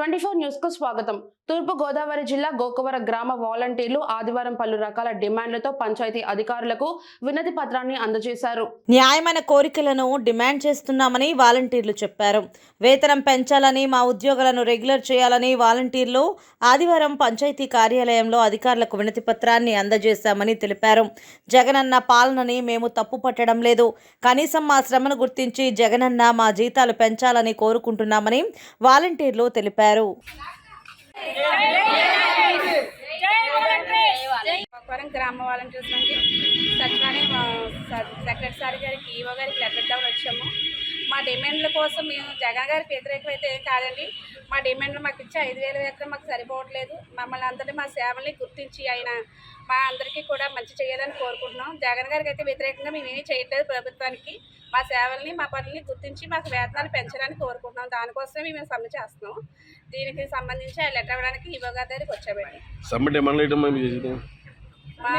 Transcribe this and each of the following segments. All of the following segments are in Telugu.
ట్వంటీ ఫోర్ స్వాగతం. తూర్పు గోదావరి జిల్లా గోకవర గ్రామ వాలంటీర్లు ఆదివారం పలు రకాల డిమాండ్లతో పంచాయతీ అధికారులకు వినతి పత్రాన్ని అందజేశారు. న్యాయమైన కోరికలను డిమాండ్ చేస్తున్నామని వాలంటీర్లు చెప్పారు. వేతనం పెంచాలని మా ఉద్యోగులను రెగ్యులర్ చేయాలని వాలంటీర్లు ఆదివారం పంచాయతీ కార్యాలయంలో అధికారులకు వినతి పత్రాన్ని అందజేశామని తెలిపారు. జగనన్న పాలనని మేము తప్పు పట్టడం లేదు. కనీసం మా శ్రమను గుర్తించి జగనన్న మా జీతాలు పెంచాలని కోరుకుంటున్నామని వాలంటీర్లు తెలిపారు. తెలిపారు గ్రామ వాలంటీర్స్ నుండి సచివాలయం సెక్రటరీ సార్ గారికి ఈవో గారికి లెటర్ వచ్చాము. మా డిమాండ్ల కోసం మేము జగన్ గారికి వ్యతిరేకం అయితే ఏం కాదండి. మా డిమాండ్లు మాకు ఇచ్చే ఐదు వేల వేతనం మాకు సరిపోవట్లేదు. మమ్మల్ని అందరినీ మా సేవల్ని గుర్తించి ఆయన మా అందరికీ కూడా మంచి చేయాలని కోరుకుంటున్నాం. జగన్ గారికి అయితే వ్యతిరేకంగా మేము ఏమీ చేయట్లేదు ప్రభుత్వానికి. మా సేవల్ని మా పనుల్ని గుర్తించి మాకు వేతనాలు పెంచడానికి కోరుకుంటున్నాం. దానికోసమే మేము సమ్మె చేస్తున్నాం. దీనికి సంబంధించి ఆ లెటర్ ఇవ్వడానికి గారి దగ్గరికి వచ్చామండి. మా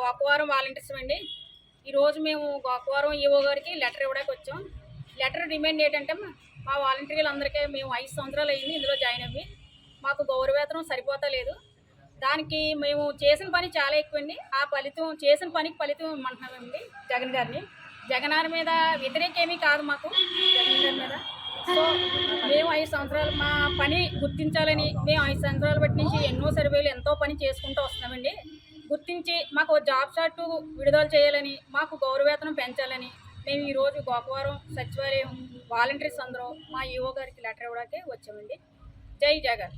గోకవరం వాలంటీర్స్ అండి. ఈరోజు మేము గోకవరం ఈఓ గారికి లెటర్ ఇవ్వడానికి వచ్చాం. లెటర్ డిమాండ్ ఏంటంటే మా- మా వాలంటీర్లందరికీ మేము ఐదు సంవత్సరాలు అయింది ఇందులో జాయిన్ అయ్యి. మాకు గౌరవేతనం సరిపోతలేదు దానికి మేము చేసిన పని చాలా ఎక్కువండి. ఆ ఫలితం చేసిన పనికి ఫలితం ఇమ్మంటున్నామండి జగన్ గారిని. జగన్ గారి మీద వ్యతిరేకేమీ కాదు మాకు. జగన్ గారి మీద. సో మేము ఐదు సంవత్సరాలు మా పని గుర్తించాలని మేము ఐదు సంవత్సరాలు బట్టి నుంచి ఎన్నో సర్వేలు ఎంతో పని చేసుకుంటూ వస్తున్నామండి. గుర్తించి మాకు జాబ్ షాట్ విడుదల చేయాలని మాకు గౌరవేతనం పెంచాలని మేము ఈరోజు గోపవరం సచివాలయం వాలంటీర్స్ అందరూ మా ఈఓ గారికి లెటర్ ఇవ్వడానికి వచ్చామండి. జై జగన్.